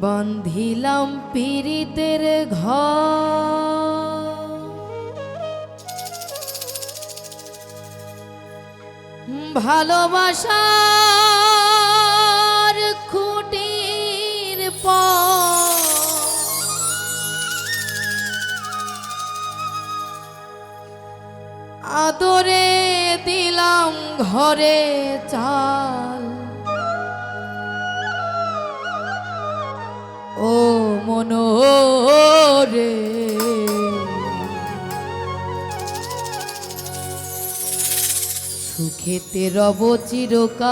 বান্ধিলাম পীড়িতের ঘর। ভালোবাসার খুঁটির পর। আদরে দিলাম ঘরে চাল। মনোরে সুখেতে রব চিরকাল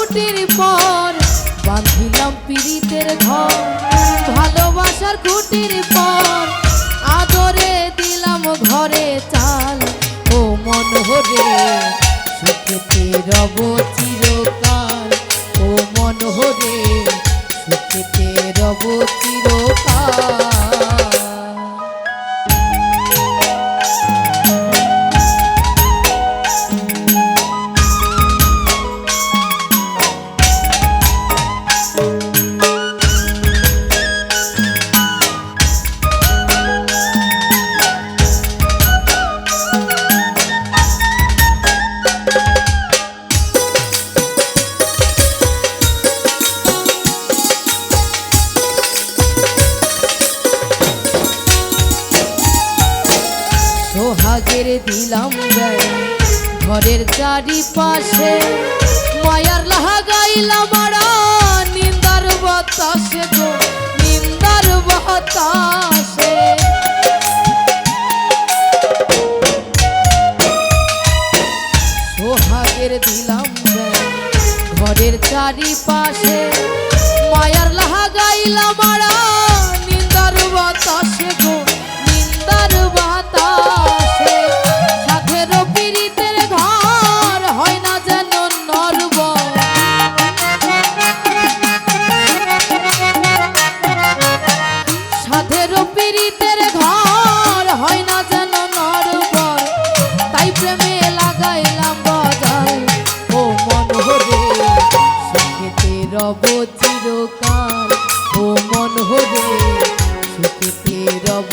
খুঁটির পর বান্ধিলাম পীড়িতের ঘর। ভালোবাসার খুঁটির পর আদরে দিলাম ঘরে চাল। ও মন হরে সুখেতে রব চিরকাল। ও মন হরে সুখেতে রব চিরকাল। সোহাগের দিলাম ঘরের চারিপাশে মায়ার লাগাইলাম আড়া নিন্দার বাতাসে গো, নিন্দার বাতাসে। সোহাগের দিলাম ঘরের চারিপাশে মায়ার লাগাইলাম আড়া সুখেতে রব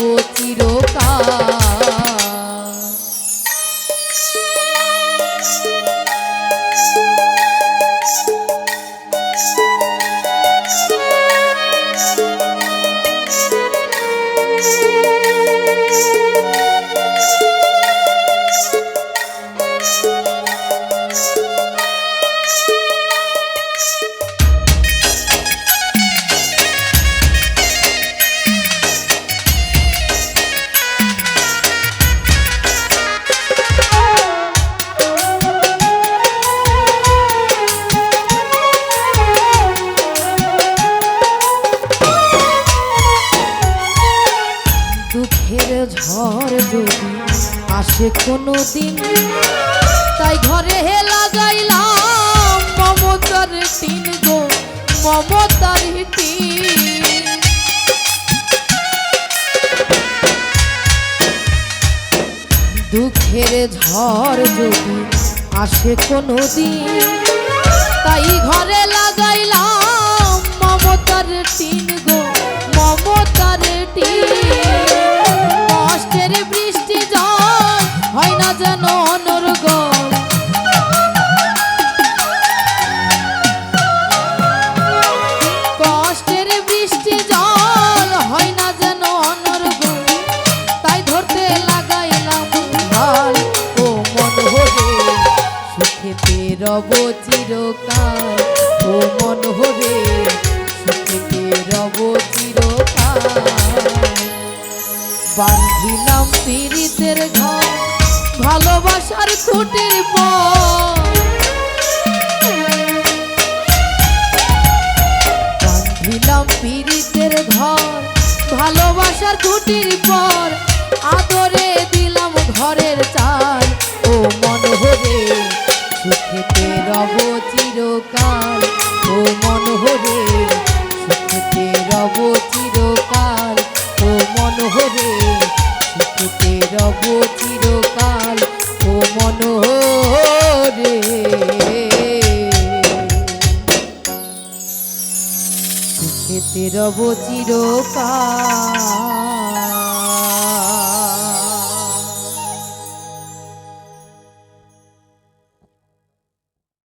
যদি আসে কোনো দিন তাই ঘরে হে লাগাইলাম মমতার টিন গো, মমতার দুঃখের ঝড় যদি আসে কোনো দিন তাই ঘরে লাগাইলাম মমতার টিন রব চিরকাল ও মন হরে সুখেতে রব চিরকাল বান্ধিলাম পীড়িতের ঘর ভালোবাসার খুঁটির বান্ধিলাম খুঁটির পর আদরে দিলাম ঘরের চাল ও মন হরে সুখেতে রব চিরকাল, ও মন হরে সুখেতে রব চিরকাল, ও মন হরে সুখেতে রব চিরকাল, ও মন হরে সুখেতে রব চিরকাল।